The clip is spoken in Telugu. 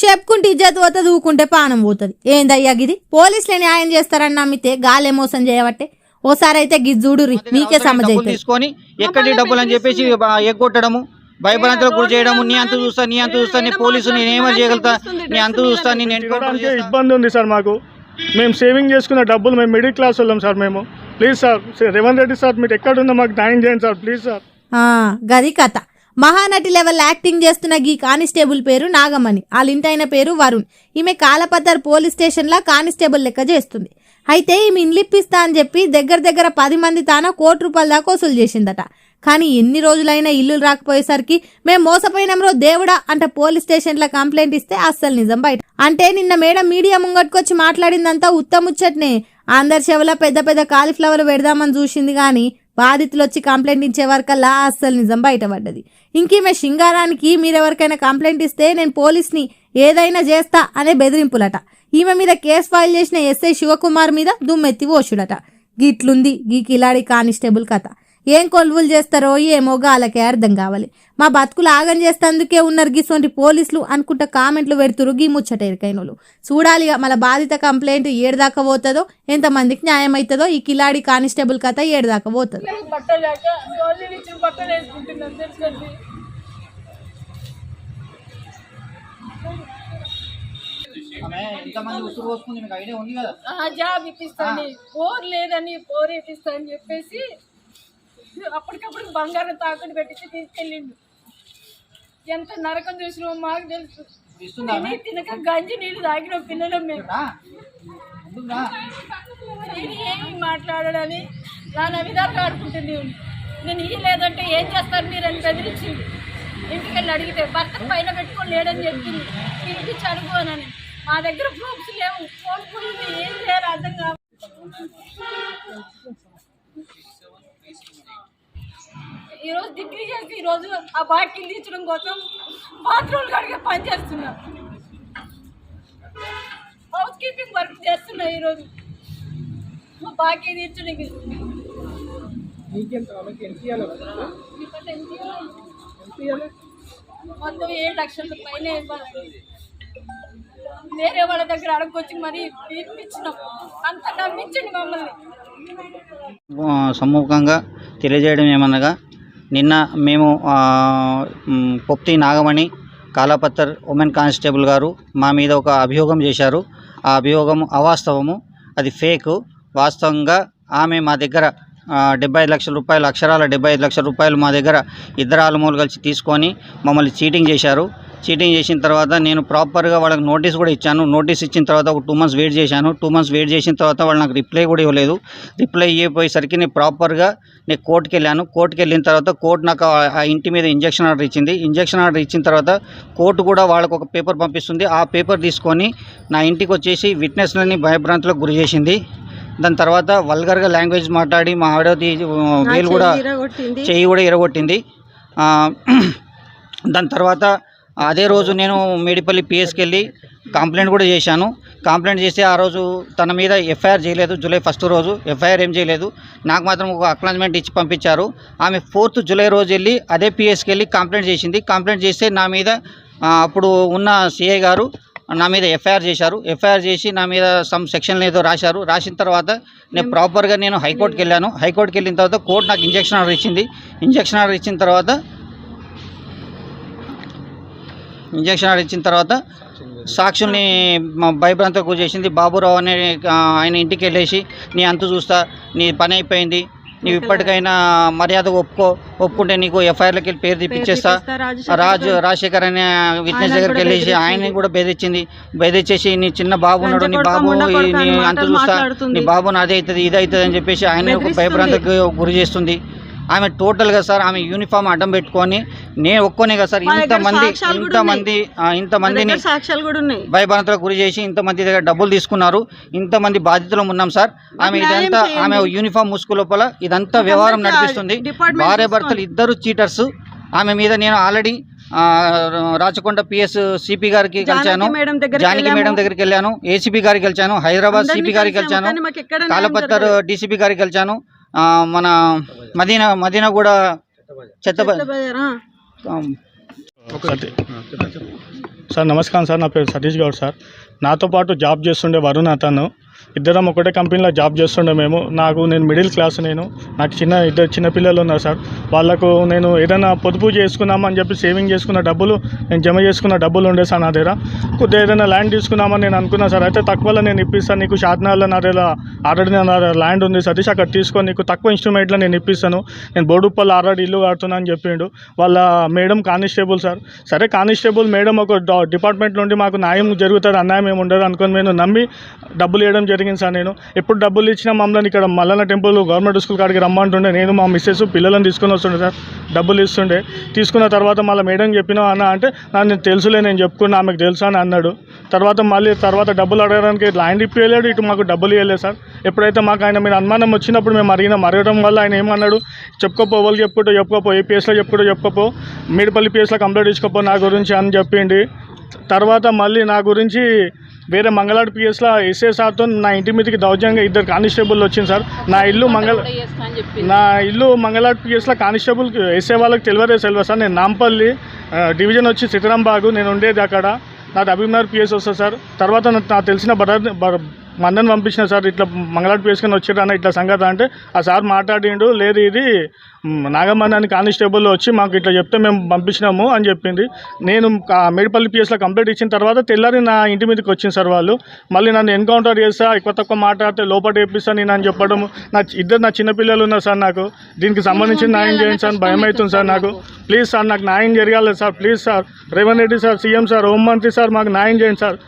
చెప్పుకుంటే ఇజ్జత్ పోతుంది ఊకుంటే పానం పోతుంది. ఏందయ్యా గిది? పోలీసులే న్యాయం చేస్తారని నమ్మితే గాలే మోసం చేయబట్టే? ఓసారి అయితే గిది చూడుర్రి మీకే సమజ్ తీసుకొని ఎక్కడి డబ్బులు అని చెప్పేసి ఎగ్గొట్టడము భయభ్రాంతులకు గురి చేయడము నీ అంత చూస్తా నీ అంత చూస్తా నీ పోలీసు నేను ఏమని చేయగలుగుతా నీ అంత చూస్తా నేను. ఇబ్బంది ఉంది సార్ మాకు. మేము సేవింగ్ చేసుకున్న డబ్బులు మేము మిడిల్ క్లాస్ వాళ్ళం సార్ మేము. Please sir Revanth Reddy sir మీరు ఎక్కడున్నా మాకు న్యాయం చేయండి సార్ ప్లీజ్ సార్. ఆ, గది కథ. మహానటి లెవెల్ యాక్టింగ్ చేస్తున్న గీ కానిస్టేబుల్ పేరు నాగమణి. వాళ్ళ ఇంటైన పేరు వరుణ్. ఈమె కాలపత్తర్ పోలీస్ స్టేషన్లో కానిస్టేబుల్ లెక్క చేస్తుంది. అయితే ఈమె ఇండ్లిప్పిస్తా అని చెప్పి దగ్గర దగ్గర పది మంది తాన కోటి రూపాయల దాకా వసూలు చేసిందట. కానీ ఎన్ని రోజులైనా ఇల్లు రాకపోయేసరికి మేము మోసపోయినాంరో దేవుడా అంటే పోలీస్ స్టేషన్లో కంప్లైంట్ ఇస్తే అస్సలు నిజం బయట. అంటే నిన్న మేడం మీడియా ముంగట్టుకొచ్చి మాట్లాడిందంతా ఉత్తముచ్చట్నే. అందరి చెవుల పెద్ద పెద్ద కాలీఫ్లవర్ పెడదామని చూసింది కానీ బాధితులు వచ్చి కంప్లైంట్ ఇచ్చే వరకల్లా అస్సలు నిజం బయటపడ్డది. ఇంకేమే శృంగారానికి మీరెవరికైనా కంప్లైంట్ ఇస్తే నేను పోలీస్ని ఏదైనా చేస్తా అనే బెదిరింపులట. ఈమె మీద కేసు ఫైల్ చేసిన ఎస్ఐ శివకుమార్ మీద దుమ్మెత్తి ఓషుడట గిట్లుంది గీ కిలాడి కానిస్టేబుల్ కథ. ఏం కొలువులు చేస్తారో ఏమో గాలకే అర్థం కావాలి. మా బతుకులు ఆగం చేస్తేందుకే ఉన్నారు గిసొంటి పోలీసులు అనుకుంటా కామెంట్లు పెడుతురు గీ ముచ్చట ఎరికైనోళ్ళు చూడాలి ఇక మన బాధిత కంప్లైంట్ ఏడుదాకా పోతుందో ఎంతమందికి న్యాయం అవుతుందో ఈ కిలాడి కానిస్టేబుల్ కథ ఏడుదాకా పోతుందో. జాబ్ ఇప్పిస్తాను బోర్ లేదని బోర్ ఇప్పిస్తా అని చెప్పేసి అప్పటికప్పుడు బంగారం తాకట్టు పెట్టించి తీసుకెళ్ళిండు. ఎంత నరకం చూసినామో మాకు తెలుసు? తిని తినక గంజి నీళ్ళు తాగిన పిల్లలు మేము. నేను ఏమి మాట్లాడని నాన్న విధాలుగా ఆడుకుంటుంది నేను ఇయ్యలేదంటే ఏం చేస్తారు మీరు అని బెదిరించింది ఇంటికి వెళ్ళి అడిగితే భర్త పైన పెట్టుకొని లేడని చెప్పింది. పిలిపించి అడుగునని మా దగ్గర ప్రూఫ్స్ లేవు. ఫోన్ పోయింది ఏం చేయాలి అర్థం కాదు ఈరోజు డిగ్రీ చేసి ఈరోజు ఆ బాకీలు తీర్చడం కోసం బాత్రూమ్ కడిగే పని చేస్తున్నా. హౌస్ కీపింగ్ వర్క్ చేస్తున్నా ఈరోజు మా బాకీ ఇవ్వాలి? మొత్తం ఏడు లక్షల పైన వేరే వాళ్ళ దగ్గర అడగొచ్చి మరి ఇప్పించినాం. అంత నమ్మించండి మమ్మల్ని. సమ్ముఖంగా తెలియజేయడం ఏమనగా నిన్న మేము పొప్తి నాగమణి కాలాపత్తర్ ఉమెన్ కానిస్టేబుల్ గారు మా మీద ఒక అభియోగం చేశారు. ఆ అభియోగం అవాస్తవము అది ఫేక్. వాస్తవంగా ఆమె మా దగ్గర డెబ్బై ఐదు లక్షల రూపాయలు అక్షరాల డెబ్బై ఐదు లక్షల రూపాయలు మా దగ్గర ఇద్దరు ఆలుమూలు కలిసి తీసుకొని మమ్మల్ని చీటింగ్ చేశారు. చీటింగ్ చేసిన తర్వాత నేను ప్రాపర్గా వాళ్ళకి నోటీస్ కూడా ఇచ్చాను. నోటీస్ ఇచ్చిన తర్వాత ఒక టూ మంత్స్ వెయిట్ చేశాను. టూ మంత్స్ వెయిట్ చేసిన తర్వాత వాళ్ళు నాకు రిప్లై కూడా ఇవ్వలేదు. రిప్లై ఇవ్వపోయేసరికి నేను ప్రాపర్గా నేను కోర్టుకి వెళ్ళాను. కోర్టుకి వెళ్ళిన తర్వాత కోర్టు నాకు ఆ- ఇంటి మీద ఇంజక్షన్ ఆర్డర్ ఇచ్చింది. ఇంజక్షన్ ఆర్డర్ ఇచ్చిన తర్వాత కోర్టు కూడా వాళ్ళకు ఒక పేపర్ పంపిస్తుంది. ఆ పేపర్ తీసుకొని నా ఇంటికి వచ్చేసి విట్నెస్లని భయభ్రాంతులకు గురి చేసింది. దాని తర్వాత వల్గర్గా లాంగ్వేజ్ మాట్లాడి మా ఆవిడ తీ- వేలు కూడా చెయ్యి కూడా ఎరగొట్టింది ఆ, దాని తర్వాత అదే రోజు నేను మేడిపల్లి పిఎస్కి వెళ్ళి కంప్లైంట్ కూడా చేశాను. కంప్లైంట్ చేసి ఆ రోజు తన మీద ఎఫ్ఐఆర్ చేయలేదు జూలై ఫస్ట్ రోజు ఎఫ్ఐఆర్ ఏం చేయలేదు. నాకు మాత్రం ఒక అక్నాలజ్మెంట్ ఇచ్చి పంపించారు. ఆమె ఫోర్త్ జూలై రోజు వెళ్ళి అదే పిఎస్కి వెళ్ళి కంప్లైంట్ చేసింది. కంప్లైంట్ చేస్తే నా మీద అప్పుడు ఉన్న సిఐ గారు నా మీద ఎఫ్ఐఆర్ చేశారు. ఎఫ్ఐఆర్ చేసి నా మీద సమ్ సెక్షన్లు ఏదో రాశారు. రాసిన తర్వాత నేను ప్రాపర్గా నేను హైకోర్టుకి వెళ్ళాను హైకోర్టుకి వెళ్ళిన తర్వాత కోర్టు నాకు ఇంజక్షన్ ఆర్డర్ ఇచ్చింది. ఇంజక్షన్ ఆర్డర్ ఇచ్చిన తర్వాత ఇంజక్షన్ ఆర్డర్ ఇచ్చిన తర్వాత సాక్షుల్ని మా భయభ్రాంతకు గురి చేసింది. బాబురావు అనే ఆయన ఇంటికి వెళ్ళేసి నీ అంతు చూస్తా నీ పని అయిపోయింది నీవు ఇప్పటికైనా మర్యాద ఒప్పుకో ఒప్పుకుంటే నీకు ఎఫ్ఐఆర్లకి వెళ్ళి పేరు తెప్పించేస్తా. రాజు రాజశేఖర్ అనే విట్నెస్ దగ్గరికి వెళ్ళేసి ఆయన్ని కూడా బెదిరించింది బెదిరించేసి నీ చిన్న బాబు ఉన్నాడు నీ బాబు నీ అంత చూస్తా నీ బాబు నాది అవుతుంది ఇది అవుతుంది అని చెప్పేసి ఆయన ఒక భయభ్రాంతకు గురి చేస్తుంది. ఆమె టోటల్గా సార్ ఆమె యూనిఫామ్ అడ్డం పెట్టుకొని నేను ఒక్కనే కదా సార్ ఇంతమంది ఇంతమంది ఇంతమందిని సాక్ష్యాలు కూడా ఉన్నాయి. భయభ్రాంతులకు గురి చేసి ఇంతమంది దగ్గర డబ్బులు తీసుకున్నారు. ఇంతమంది బాధితులు ఉన్నాం సార్. ఆమె ఇదంతా ఆమె యూనిఫామ్ ముసుగు లోపల ఇదంతా వ్యవహారం నడిపిస్తుంది. భార్య భర్తలు ఇద్దరు చీటర్స్ ఆమె మీద నేను ఆల్రెడీ రాచకొండ పిఎస్ సిపి గారికి కలిశాను దగ్గరికి జానకి మేడం దగ్గరికి వెళ్ళాను. ఏసీపీ గారికి కలిశాను హైదరాబాద్ సిపి గారికి కలిశాను కాలపత్తర్ డీసీపీ గారికి కలిశాను మన మదీనా మదీనా కూడా చెత్త సార్ నమస్కారం సార్ నా పేరు సతీష్ గౌడ్ సార్. నాతో పాటు జాబ్ చేస్తుండే వరుణ్ అతను. ఇద్దరం ఒకటే కంపెనీలో జాబ్ చేస్తుండే మేము. నాకు నేను మిడిల్ క్లాస్ నేను. నాకు చిన్న ఇద్దరు చిన్నపిల్లలు ఉన్నారు సార్. వాళ్ళకు నేను ఏదైనా పొదుపు చేసుకున్నామని చెప్పి సేవింగ్ చేసుకున్న డబ్బులు నేను జమ చేసుకున్న డబ్బులు ఉండే సార్ నా దగ్గర. కొద్దిగా ఏదైనా ల్యాండ్ తీసుకున్నామని నేను అనుకున్నా సార్. అయితే తక్కువలో నేను ఇప్పిస్తాను నీకు షాద్నాల్లో నా దగ్గర ఆల్రెడీ నా ల్యాండ్ ఉంది. సతీష్ అక్కడ తీసుకొని నీకు తక్కువ ఇన్స్ట్రుమెంట్లో నేను ఇప్పిస్తాను. నేను బోడుప్పల్ ఆల్రెడీ ఇల్లు కడుతున్నా అని చెప్పిండు. వాళ్ళ మేడం కానిస్టేబుల్ సార్. సరే కానిస్టేబుల్ మేడం ఒక డిపార్ట్మెంట్ నుండి మాకు న్యాయం జరుగుతుంది అన్యాయం ఏమి ఉండదు అనుకొని నేను నమ్మి డబ్బులు ఇవ్వడం జరిగింది సార్ నేను. ఎప్పుడు డబ్బులు ఇచ్చినా మమ్మల్ని ఇక్కడ మల్లన్న టెంపుల్ గవర్నమెంట్ స్కూల్ కాడికి రమ్మంటుండే. నేను మా మిస్సెస్ పిల్లలను తీసుకొని వస్తుండే సార్. డబ్బులు ఇస్తుండే. తీసుకున్న తర్వాత మళ్ళీ మేడం చెప్పినా అన్న అంటే నన్ను నేను తెలుసులే నేను చెప్పుకున్నా ఆమెకు తెలుసు? అని అన్నాడు. తర్వాత మళ్ళీ తర్వాత డబ్బులు అడగడానికి ల్యాండ్ ఇప్పియలేడు. ఇటు మాకు డబ్బులు ఇవ్వలేదు సార్. ఎప్పుడైతే మాకు ఆయన మీద అనుమానం వచ్చినప్పుడు మేము అడిగినాం అడగడం వల్ల ఆయన ఏమన్నాడు? చెప్పుకోపో వాళ్ళు చెప్పుకుంటూ చెప్పుకోపో ఏ పిఎస్లో చెప్పుకుంటూ చెప్పుకోపో మీడిపల్లి పిఎస్లో కంప్లైంట్ ఇచ్చుకోపో నా గురించి అని చెప్పిండి. తర్వాత మళ్ళీ నా గురించి వేరే మంగళాడు పిఎస్లో ఎస్ఏ సార్తో నా ఇంటి మీదకి దౌర్జన్యంగా ఇద్దరు కానిస్టేబుల్ వచ్చింది సార్. నా ఇల్లు మంగళ నా ఇల్లు మంగళాడు పిఎస్లో కానిస్టేబుల్ ఎస్ఏ వాళ్ళకి తెలియదే తెలియదు సార్. నేను నాంపల్లి డివిజన్ వచ్చి సితరాంబాగు నేను ఉండేది అక్కడ. నాది అభిమార్ పిఎస్ వస్తుంది సార్. తర్వాత నాకు తెలిసిన బర బర- మందని పంపించిన సార్ ఇట్లా మంగళాడు వేసుకొని వచ్చారన్న ఇట్లా సంగతి అంటే ఆ సార్ మాట్లాడిండు లేదు ఇది మ్, కానిస్టేబుల్ వచ్చి మాకు ఇట్లా చెప్తే మేము పంపించినాము అని చెప్పింది. నేను మేడిపల్లి పిఎస్లో కంప్లైంట్ ఇచ్చిన తర్వాత తెల్లారి నా ఇంటి మీదకి వచ్చింది సార్ వాళ్ళు. మళ్ళీ నన్ను ఎన్కౌంటర్ చేస్తా ఎక్కువ తక్కువ మాట్లాడితే లోపల వేపిస్తా నేను అని చెప్పడం నా ఇద్దరు నా చిన్నపిల్లలు ఉన్నారు సార్ నాకు. దీనికి సంబంధించి న్యాయం చేయండి సార్ భయం అవుతుంది సార్ నాకు. ప్లీజ్ సార్ నాకు న్యాయం జరగాలి sir please sir. Revanth Reddy sir CM sir హోంమంత్రి సార్ మాకు న్యాయం చేయండి సార్.